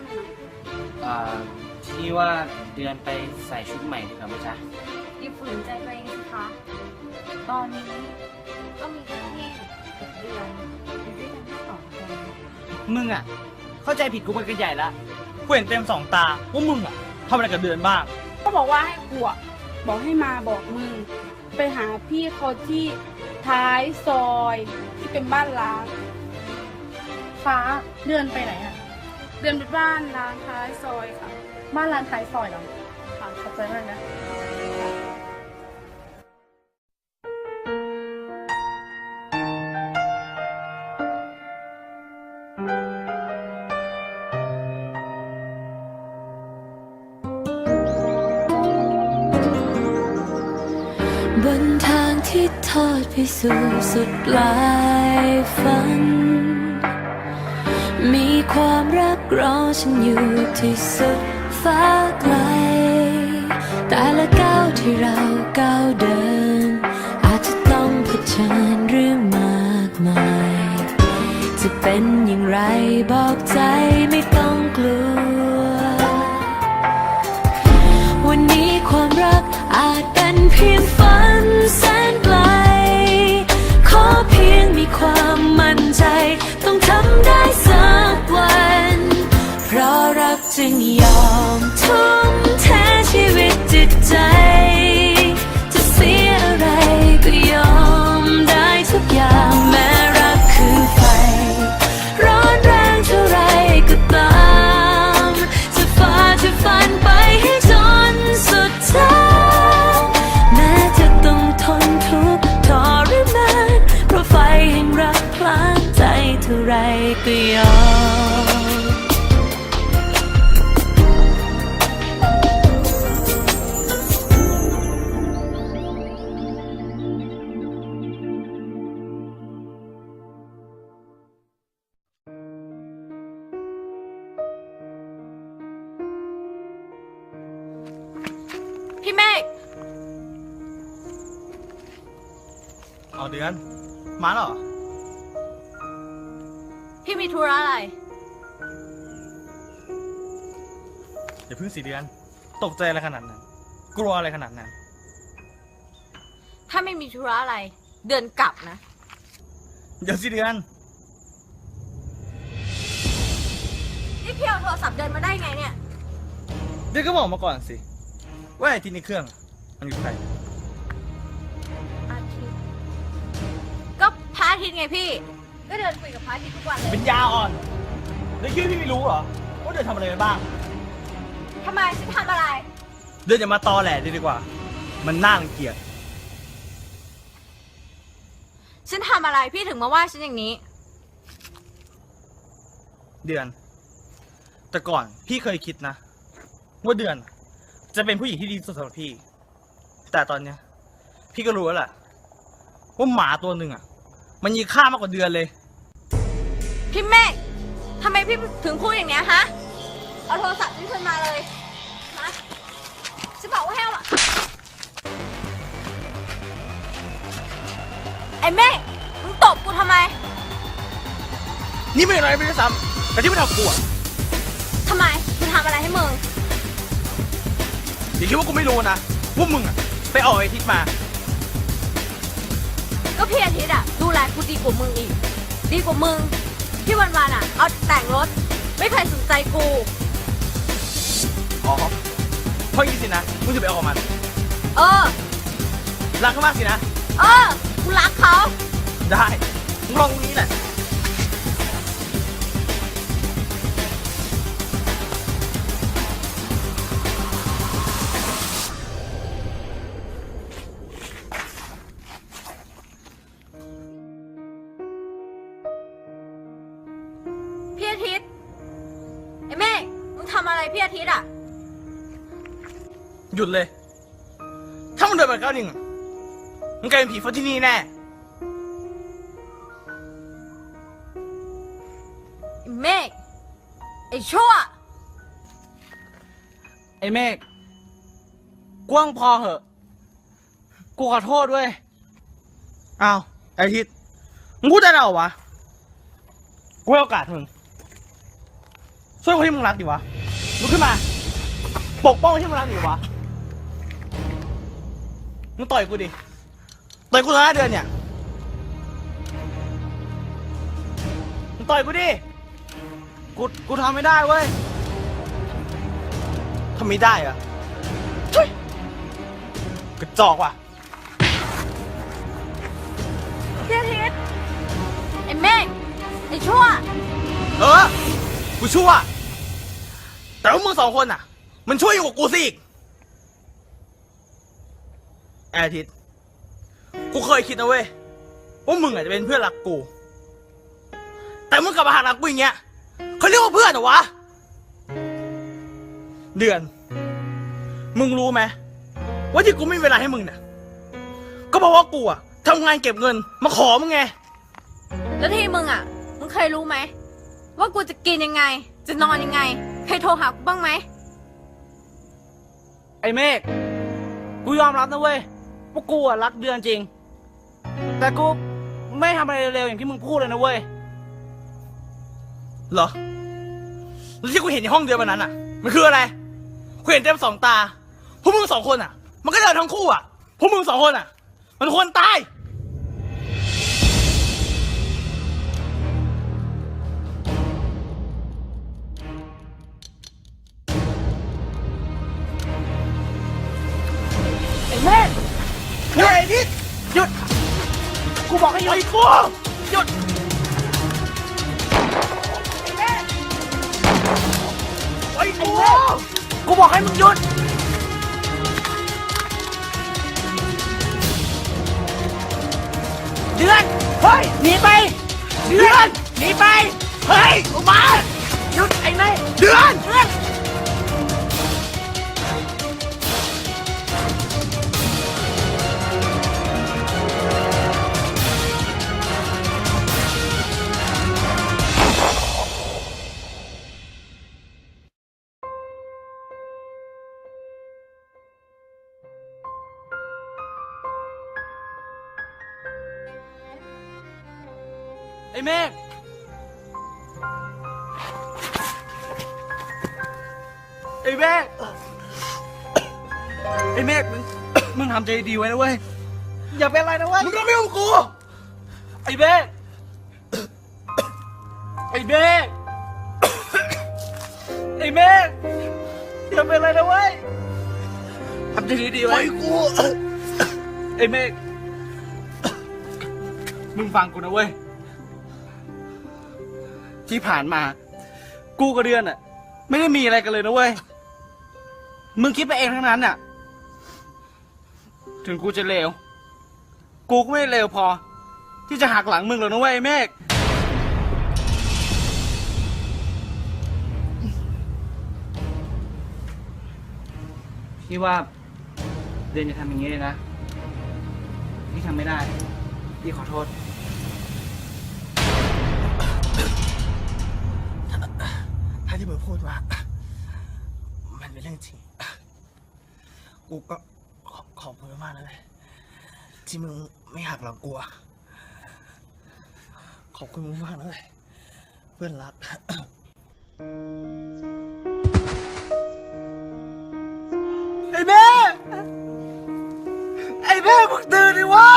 มให้มันหน่อยเอ่อที่ว่าเดือนไปใส่ชุดใหม่ดีกว่าไหมจ๊ะอย่าฝืนใจตัวเองสิคะ ตอนนี้ก็มีแค่พี่กับเดือนอยู่ด้วยกันแค่สองคนมึงอะ เข้าใจผิดกูไปกันใหญ่ละกูเห็นเต็มสองตาว่ามึงอะทำอะไรกับเดือนบ้าง ก็บอกว่าให้กูอะบอกให้มาบอกมึง ไปหาพี่เขาที่ท้ายซอยที่เป็นบ้านล้าง ฟ้าเดือนไปไหนอะ เดินไปบ้านล้างท้ายซอยค่ะ บ้านร้านท้ายซอยเหรอค่ะขอบใจมากนะบนทางที่ทอดไปสู่สุดปลายฝัน มีความรักรอฉันอยู่ที่สุดฟ้าไกล แต่ละก้าวที่เราก้าวเดิน อาจจะต้องเผชิญเรื่องมากมาย จะเป็นอย่างไรบอกใจไม่ต้องกลัว วันนี้ความรักอาจเป็นเพียงฝัน ทุ่มเทชีวิตจิตใจ จะเสียอะไรก็ยอมได้ทุกอย่างแม้รักคือไฟ ร้อนแรงเท่าไรก็ตาม จะฝ่าจะฟันไปให้จนสุดทางแม้จะต้องทนทุกข์ทรมานเพราะไฟแห่งรักพลางใจเท่าไรก็ยอม เอาเดือน มาแล้วเหรอ พี่มีธุระอะไร อย่าเพิ่งสีเดือน ตกใจอะไรขนาดนั้น กลัวอะไรขนาดนั้น ถ้าไม่มีธุระอะไร เดือนกลับนะ เดี๋ยวสิเดือน นี่พี่เอาโทรศัพท์เดินมาได้ไงเนี่ย เดือนก็บอกมาก่อนสิ ว่าไอ้ที่ในเครื่องอะมันอยู่ใคร อาทิตย์ไงพี่ ก็เดินคุยกับพระอาทิตย์ทุกวันเลย เป็นยาอ่อนเดือนคิดว่าพี่ไม่รู้เหรอว่าเดือนทำอะไรไปบ้าง ทำไมฉันทำอะไร เดือนอย่ามาตอแหลดีดีกว่า มันน่ารังเกียจ ฉันทำอะไรพี่ถึงมาว่าฉันอย่างนี้ เดือน แต่ก่อนพี่เคยคิดนะ ว่าเดือน จะเป็นผู้หญิงที่ดีที่สุดสำหรับพี่ แต่ตอนเนี้ย พี่ก็รู้แล้วแหละว่าหมาตัวหนึ่งอะ มันมีค่ามากกว่าเดือนเลย พี่เมฆทำไมพี่ถึงพูดอย่างเนี้ยฮะ เอาโทรศัพท์ฉันคืนมาเลยนะฉันบอกว่าให้เอาอะไอ้เมฆมึงตบกูทำไมนี่ไม่อะไรไม่ได้ซ้ำแต่ที่ไม่ทำกูอะทำไมกูทำอะไรให้มึง อย่าคิดว่ากูไม่รู้นะว่ามึงอะไปออกไอทิศมาก็ พี่อาทิตย์อะดูแลกูดีกว่ามึงอีก ดีกว่ามึง ที่วันๆอะเอาแต่แต่งรถ ไม่เคยสนใจกู อ๋อเพราะงี้สินะมึงจะไปออกกับมันเออ รักเขามากสินะ เออ กูรักเขา ได้มึงลองตรงนี้แหละ พี่อาทิตย์ไอ้เมฆมึงทำอะไรพี่อาทิตย์อะหยุดเลย ถ้ามึงเดินไปก้าวหนึ่งอะมึงกลายเป็นผีฟ้าที่นี่แน่ ไอ้เมฆไอ้ชั่ว ไอ้เมฆกว้างพอเหอะ กูขอโทษด้วย อ้าวไอทิศมึงพูดได้แล้วเหรอวะ กูให้โอกาสมึง ช่วยคนที่มึงรักดิวะลุกขึ้นมา ปกป้องคนที่มึงรักดิวะมึงต่อยกูดิ ต่อยกูต่อหน้าเดือนเนี่ย มึงต่อยกูดิ กู กูทำไม่ได้เว้ยทำไม่ได้เหรอะเฮ้ยกระจอกว่ะพี่อาทิตย์ไอ้เมฆไอ้ชั่ว เออ กูชั่ว แต่ว่ามึงสองคนอะ มันช่วยอยู่กับกูสิอีกแอร์ทิตกูเคยคิดนะเว้ยว่ามึงอาจจะเป็นเพื่อนรักกู แต่มึงกลับมาหักหลังกูอย่างเงี้ยเขาเรียกว่าเพื่อนเหรอวะ เดือน มึงรู้ไหมว่าที่กูไม่มีเวลาให้มึงเนี่ยก็เพราะว่ากูอะทำงานเก็บเงิน มาขอมึงไง แล้วที่มึงอะ มึงเคยรู้ไหม ว่ากูจะกินยังไง จะนอนยังไง เคยโทรหากูบ้างไหม ไอ้เมฆกูยอมรับนะเว้ยว่ากูอะรักเดือนจริง แต่กูไม่ทำอะไรเร็วๆอย่างที่มึงพูดเลยนะเว้ยเหรอแล้วที่กูเห็นในห้องเดียววันนั้นอะ มันคืออะไรกูเห็นเต็มสองตาพวกมึงสองคนอะ มันก็เดินทั้งคู่อะพวกมึงสองคนอะ มันควรตาย กูบอกให้หยุไอ้ดกูหยุดไอ้กูกูบอกให้มึงหยุดเดือนเฮ้ยหนีไปเดือนหนีไปเฮ้ยออกมาหยุดไอ้เมฆเดือนเดือน ไอ้เมฆไอ้เมฆมึง มึงทำใจดีไว้นะเว้ย อย่าเป็นไรนะเว้ย มึงก็ไม่ของกู ไอ้เมฆไอ้เมฆไอ้เมฆอย่าเป็นไรนะเว้ยทำใจดีๆปล่ไว้อยกูไอ้เมฆมึงฟังกูนะเว้ย ที่ผ่านมา กูกับเดือนอะ ไม่ได้มีอะไรกันเลยนะเว้ย มึงคิดไปเองทั้งนั้นอะ ถึงกูจะเลว กูก็ไม่เลวพอ ที่จะหักหลังมึงหรอกนะเว้ยไอ้เมฆ พี่ว่าเดือนจะทำอย่างนี้เลยนะ พี่ทำไม่ได้ พี่ขอโทษ ถ้าที่มึงพูดว่า มันเป็นเรื่องจริง กูก็ขอขอบคุณมากนะเลยที่มึงไม่หักหลังกูอะขอบคุณมึงมากนะเลยเพื่อนรัก ไอ้แม่ ไอ้แม่มึงตื่นดิวะ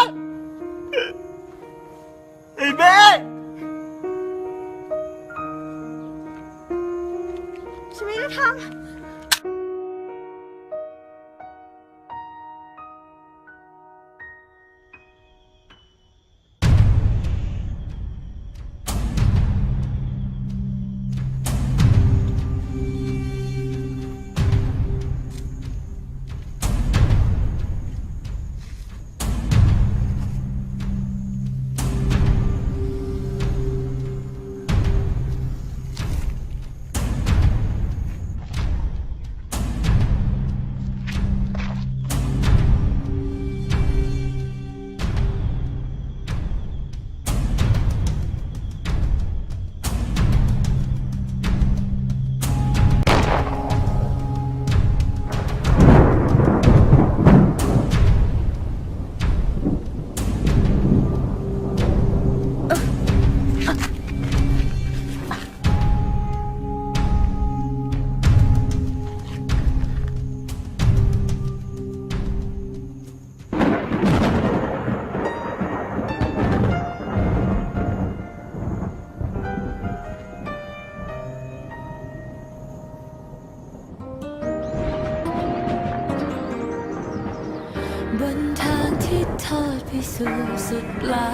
สู่สุดปลา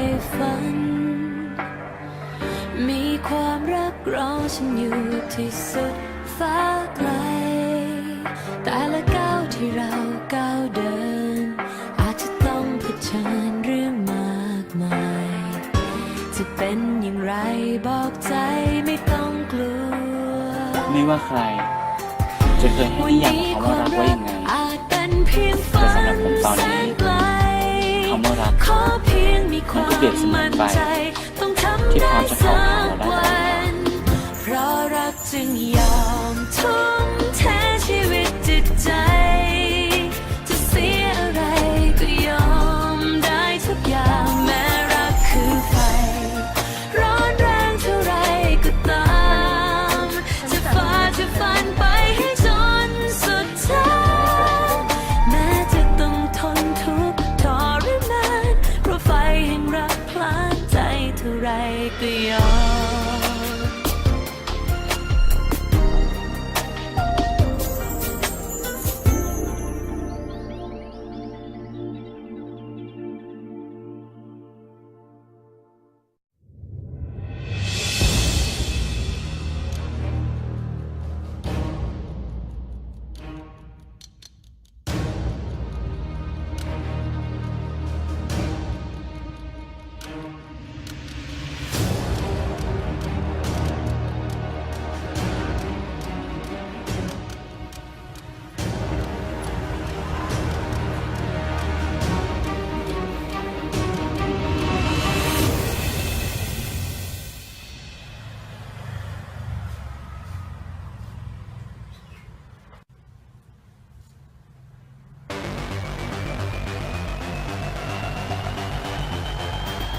ยฝัน มีความรักรอฉันอยู่ที่สุดฟ้าไกล แต่ละก้าวที่เราก้าวเดิน อาจจะต้องเผชิญเรื่องมากมาย จะเป็นอย่างไรบอกใจไม่ต้องกลัว ไม่ว่าใคร จะเคยให้นิยามของคำว่ารักว่ายังไงอาจเป็นเพียงฝัแต่นสำหรับผมตอนนี้แสนไกล คำว่ารักขอเพียงมีความันก็เปรียบมเสมือมั่นนไฟใจต้องทำที่พร้ได้อมจะเผาสัผลาเรากได้วันเพรา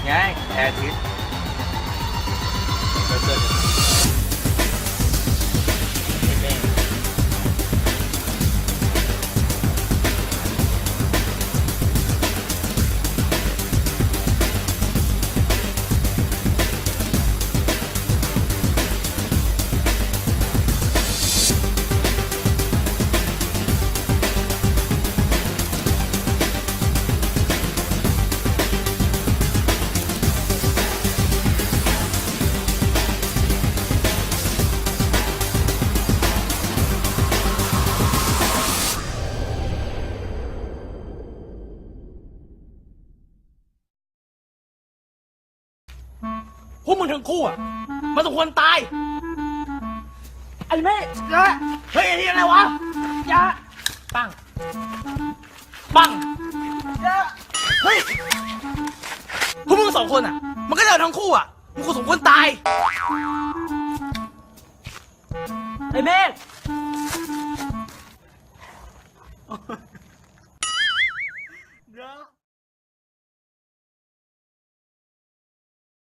ไงแอร์ทิสเจอ งทั้งคู่อะมันสมควรตาย ไอ้แม่อย่าเฮ้ยไอ้นี่อะไรวะอย่าปัง ปังอย่าเฮ้ยพวกมึงสองคนอะมันก็เดินทั้งคู่อะมึงควรสมควรตาย ไอ้เมฆ